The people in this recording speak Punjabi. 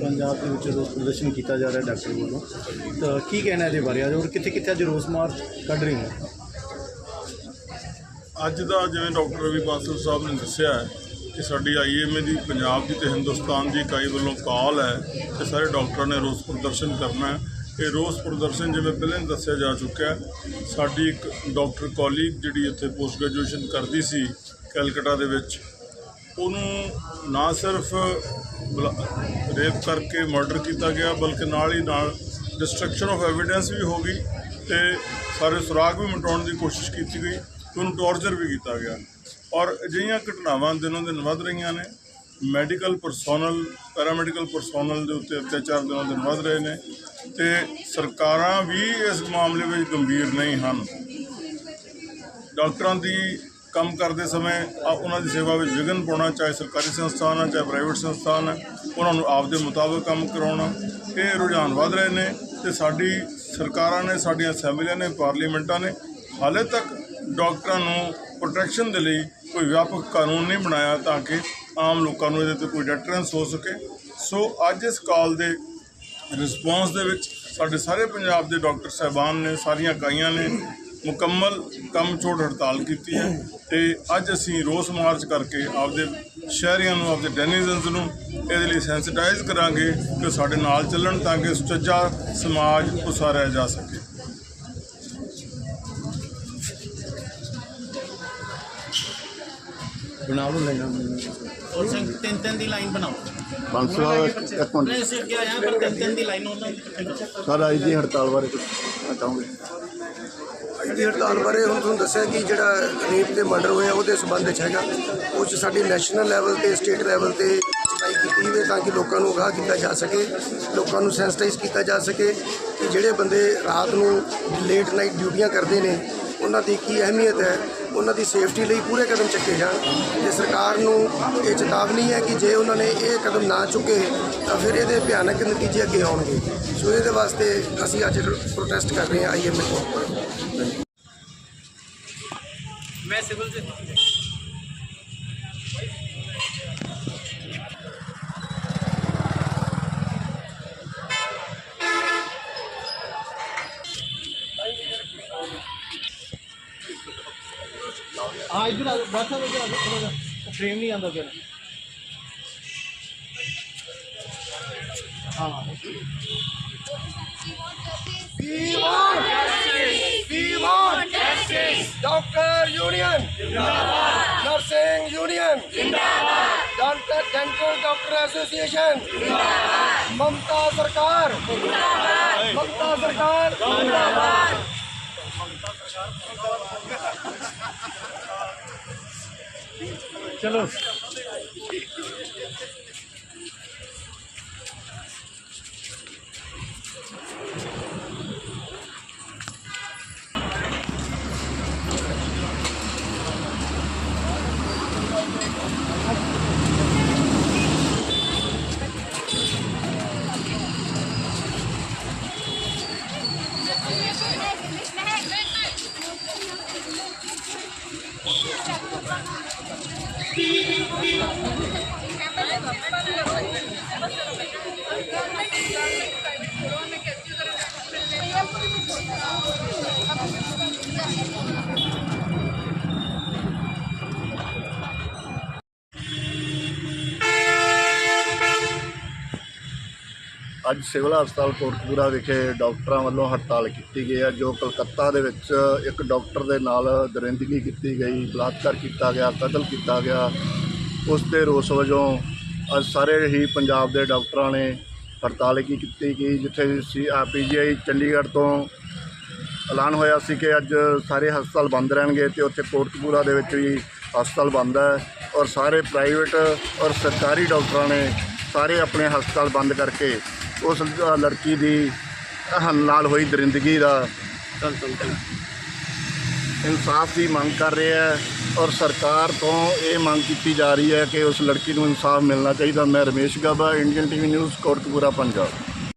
ਪੰਜਾਬ ਦੇ ਵਿੱਚ ਰੋਸ ਪ੍ਰਦਰਸ਼ਨ ਕੀਤਾ ਜਾ ਰਿਹਾ ਡਾਕਟਰ ਵੱਲੋਂ, ਤਾਂ ਕੀ ਕਹਿਣਾ ਇਹਦੇ ਬਾਰੇ? ਅੱਜ ਔਰ ਕਿੱਥੇ ਕਿੱਥੇ ਅੱਜ ਰੋਸ ਮਾਰਚ ਕੱਢ ਰਹੇ ਹੋ? ਅੱਜ ਦਾ ਜਿਵੇਂ ਡਾਕਟਰ ਰਵੀ ਬਾਸਲ ਸਾਹਿਬ ਨੇ ਦੱਸਿਆ ਕਿ ਸਾਡੀ ਆਈਐਮਏ ਦੀ, ਪੰਜਾਬ ਦੀ ਤੇ ਹਿੰਦੁਸਤਾਨ ਦੀ ਇਕਾਈ ਵੱਲੋਂ ਕਾਲ ਹੈ ਕਿ ਸਾਰੇ ਡਾਕਟਰਾਂ ਨੇ ਰੋਸ ਪ੍ਰਦਰਸ਼ਨ ਕਰਨਾ ਹੈ। ਇਹ ਰੋਸ ਪ੍ਰਦਰਸ਼ਨ ਜਿਵੇਂ ਪਹਿਲਾਂ ਦੱਸਿਆ ਜਾ ਚੁੱਕਿਆ ਹੈ, ਸਾਡੀ ਇੱਕ ਡਾਕਟਰ ਕੋਲੀਗ ਜਿਹੜੀ ਇੱਥੇ ਪੋਸਟ ਗ੍ਰੈਜੂਏਸ਼ਨ ਕਰਦੀ ਸੀ ਕੈਲਕਟਾ ਦੇ ਵਿੱਚ, ਉਹਨੂੰ ਨਾ ਸਿਰਫ ਰੇਪ ਕਰਕੇ ਮਰਡਰ ਕੀਤਾ ਗਿਆ, ਬਲਕਿ ਨਾਲ ਹੀ ਨਾਲ ਡਿਸਟਰਕਸ਼ਨ ਆਫ ਐਵੀਡੈਂਸ ਵੀ ਹੋ ਗਈ ਤੇ ਸਾਰੇ ਸੁਰਾਗ ਵੀ ਮਿਟਾਉਣ ਦੀ ਕੋਸ਼ਿਸ਼ ਕੀਤੀ ਗਈ ਤੇ ਉਹਨੂੰ ਟੌਰਚਰ ਵੀ ਕੀਤਾ ਗਿਆ। ਔਰ ਅਜਿਹੀਆਂ ਘਟਨਾਵਾਂ ਦਿਨੋਂ ਦਿਨ ਵੱਧ ਰਹੀਆਂ ਨੇ ਮੈਡੀਕਲ ਪਰਸੋਨਲ ਪੈਰਾਮੈਡੀਕਲ ਪਰਸੋਨਲ ਦੇ ਉੱਤੇ ਅਤਿਆਚਾਰ ਦਿਨੋਂ ਦਿਨ ਵੱਧ ਰਹੇ ਨੇ ਤੇ ਸਰਕਾਰਾਂ ਵੀ ਇਸ ਮਾਮਲੇ ਵਿੱਚ ਗੰਭੀਰ ਨਹੀਂ ਹਨ। ਡਾਕਟਰਾਂ ਦੀ ਕੰਮ ਕਰਦੇ ਸਮੇਂ ਆ ਉਹਨਾਂ ਦੀ ਸੇਵਾ ਵਿੱਚ ਵਿਘਨ ਪਾਉਣਾ, ਚਾਹੇ ਸਰਕਾਰੀ ਸੰਸਥਾਨ ਹੈ ਚਾਹੇ ਪ੍ਰਾਈਵੇਟ ਸੰਸਥਾਨ ਹੈ ਉਹਨਾਂ ਨੂੰ ਆਪ ਦੇ ਮੁਤਾਬਕ ਕੰਮ ਕਰਾਉਣਾ, ਇਹ ਰੁਝਾਨ ਵਧ ਰਹੇ ਨੇ ਤੇ ਸਾਡੀ ਸਰਕਾਰਾਂ ਨੇ, ਸਾਡੀਆਂ ਅਸੈਂਬਲੀਆਂ ਨੇ, ਪਾਰਲੀਮੈਂਟਾਂ ਨੇ ਹਾਲੇ ਤੱਕ ਡਾਕਟਰਾਂ ਨੂੰ ਪ੍ਰੋਟੈਕਸ਼ਨ ਦੇ ਲਈ ਕੋਈ ਵਿਆਪਕ ਕਾਨੂੰਨ ਨਹੀਂ ਬਣਾਇਆ ਤਾਂ ਕਿ ਆਮ ਲੋਕਾਂ ਨੂੰ ਇਹਦੇ ਤੇ ਕੋਈ ਡੈਟਰੈਂਸ ਹੋ ਸਕੇ। ਸੋ ਅੱਜ ਇਸ ਕਾਲ ਦੇ ਰਿਸਪੌਂਸ ਦੇ ਵਿੱਚ ਸਾਡੇ ਸਾਰੇ ਪੰਜਾਬ ਦੇ ਡਾਕਟਰ ਸਾਹਿਬਾਨ ਨੇ, ਸਾਰੀਆਂ ਇਕਾਈਆਂ ਨੇ ਮੁਕੰਮਲ ਕੰਮ ਛੋੜ ਹੜਤਾਲ ਕੀਤੀ ਹੈ ਤੇ ਅੱਜ ਅਸੀਂ ਰੋਸ ਮਾਰਚ ਕਰਕੇ ਆਪਦੇ ਸ਼ਹਿਰੀਆਂ ਨੂੰ, ਆਪਦੇ ਡੈਨੀਜ਼ਨਸ ਨੂੰ ਇਹਦੇ ਲਈ ਸੈਂਸਿਟਾਈਜ਼ ਕਰਾਂਗੇ ਕਿ ਉਹ ਸਾਡੇ ਨਾਲ ਚੱਲਣ ਤਾਂ ਕਿ ਸੁਚੱਜਾ ਸਮਾਜ ਉਸਾਰਿਆ ਜਾ ਸਕੇ। ਬਣਾ ਲਓ ਲੈਣਾ ਔਰ ਸਿੰਘ ਤਿੰਨ ਤਿੰਨ ਦੀ ਲਾਈਨ ਬਣਾਓ। 500 ਇੱਕ ਮਿੰਟ। ਨਹੀਂ ਅਸੀਂ ਆਇਆ ਪਰ ਤਿੰਨ ਤਿੰਨ ਦੀ ਲਾਈਨ ਉਹਨਾਂ ਦੀ ਸਰ ਅੱਜ ਦੀ ਹੜਤਾਲ ਬਾਰੇ ਕੁਝ ਚਾਹੋਗੇ? ਜਿਹੜੀ ਹੜਤਾਲ ਬਾਰੇ ਹੁਣ ਤੁਹਾਨੂੰ ਦੱਸਿਆ ਕਿ ਜਿਹੜਾ ਰੇਪ ਤੇ ਮਰਡਰ ਹੋਇਆ ਉਹਦੇ ਸਬੰਧ ਵਿੱਚ ਹੈਗਾ। ਉਹ 'ਚ ਸਾਡੀ ਨੈਸ਼ਨਲ ਲੈਵਲ ਤੇ ਸਟੇਟ ਲੈਵਲ ਤੇ ਸਫ਼ਾਈ ਕੀਤੀ ਹੋਵੇ ਤਾਂ ਕਿ ਲੋਕਾਂ ਨੂੰ ਅਗਾਹ ਕੀਤਾ ਜਾ ਸਕੇ ਲੋਕਾਂ ਨੂੰ ਸੈਂਸਟਾਈਜ਼ ਕੀਤਾ ਜਾ ਸਕੇ ਕਿ ਜਿਹੜੇ ਬੰਦੇ ਰਾਤ ਨੂੰ ਲੇਟ ਨਾਈਟ ਡਿਊਟੀਆਂ ਕਰਦੇ ਨੇ ਉਹਨਾਂ ਦੀ ਕੀ ਅਹਿਮੀਅਤ ਹੈ ਉਹਨਾਂ ਦੀ ਸੇਫਟੀ ਲਈ ਪੂਰੇ ਕਦਮ ਚੱਕੇ ਜਾਣ ਤੇ ਸਰਕਾਰ ਨੂੰ ਇਹ ਚੇਤਾਵਨੀ ਹੈ ਕਿ ਜੇ ਉਹਨਾਂ ਨੇ ਇਹ ਕਦਮ ਨਾ ਚੁੱਕੇ ਤਾਂ ਫਿਰ ਇਹਦੇ ਭਿਆਨਕ ਨਤੀਜੇ ਅੱਗੇ ਆਉਣਗੇ। ਸੋ ਇਹਦੇ ਵਾਸਤੇ ਅਸੀਂ ਅੱਜ ਪ੍ਰੋਟੈਸਟ ਕਰ ਰਹੇ ਹਾਂ ਆਈਐਮਏ ਕੋਲ। ਹਾਂ ਇੱਧਰ ਆ ਵਾਟਸਐਪ ਇੱਧਰ ਆ ਥੋੜਾ ਜਿਹਾ ਫਰੇਮ ਨਹੀਂ ਆਉਂਦਾ ਪਿਆ ਹਾਂ We want justice. We want justice. Doctor Union. Zindabad. Nursing Union. Zindabad. Doctor Dental Doctor Association. Zindabad. Mamta Sarkar. Zindabad. Mamta Sarkar. Zindabad. চলো। ਅੱਜ ਸਿਵਲ ਹਸਪਤਾਲ ਕੋਟਕਪੂਰਾ ਵਿਖੇ ਡਾਕਟਰਾਂ ਵੱਲੋਂ ਹੜਤਾਲ ਕੀਤੀ ਗਈ ਹੈ, ਜੋ ਕਲਕੱਤਾ ਦੇ ਵਿੱਚ ਇੱਕ ਡਾਕਟਰ ਦੇ ਨਾਲ ਦਰਿੰਦਗੀ ਕੀਤੀ ਗਈ, ਬਲਾਤਕਾਰ ਕੀਤਾ ਗਿਆ, ਕਤਲ ਕੀਤਾ ਗਿਆ। ਉਸ ਦੇ ਰੋਸ ਵਜੋਂ ਅੱਜ ਸਾਰੇ ਹੀ ਪੰਜਾਬ ਦੇ ਡਾਕਟਰਾਂ ਨੇ ਹੜਤਾਲ ਕੀ ਕੀਤੀ ਗਈ ਜਿੱਥੇ ਸੀ ਪੀਜੀਆਈ ਚੰਡੀਗੜ੍ਹ ਤੋਂ ਐਲਾਨ ਹੋਇਆ ਸੀ ਕਿ ਅੱਜ ਸਾਰੇ ਹਸਪਤਾਲ ਬੰਦ ਰਹਿਣਗੇ ਤੇ ਉੱਥੇ ਕੋਟਕਪੂਰਾ ਦੇ ਵਿੱਚ ਵੀ ਹਸਪਤਾਲ ਬੰਦ ਹੈ ਔਰ ਸਾਰੇ ਪ੍ਰਾਈਵੇਟ ਔਰ ਸਰਕਾਰੀ ਡਾਕਟਰਾਂ ਨੇ ਸਾਰੇ ਆਪਣੇ ਹਸਪਤਾਲ ਬੰਦ ਕਰਕੇ ਉਸ ਲੜਕੀ ਦੀ ਅਹ ਨਾਲ ਹੋਈ ਦਰਿੰਦਗੀ ਦਾ ਇਨਸਾਫ ਦੀ ਮੰਗ ਕਰ ਰਿਹਾ ਹੈ ਔਰ ਸਰਕਾਰ ਤੋਂ ਇਹ ਮੰਗ ਕੀਤੀ ਜਾ ਰਹੀ ਹੈ ਕਿ ਉਸ ਲੜਕੀ ਨੂੰ ਇਨਸਾਫ ਮਿਲਣਾ ਚਾਹੀਦਾ। ਮੈਂ Ramesh Gaba Indian TV news Kotkapura, Punjab.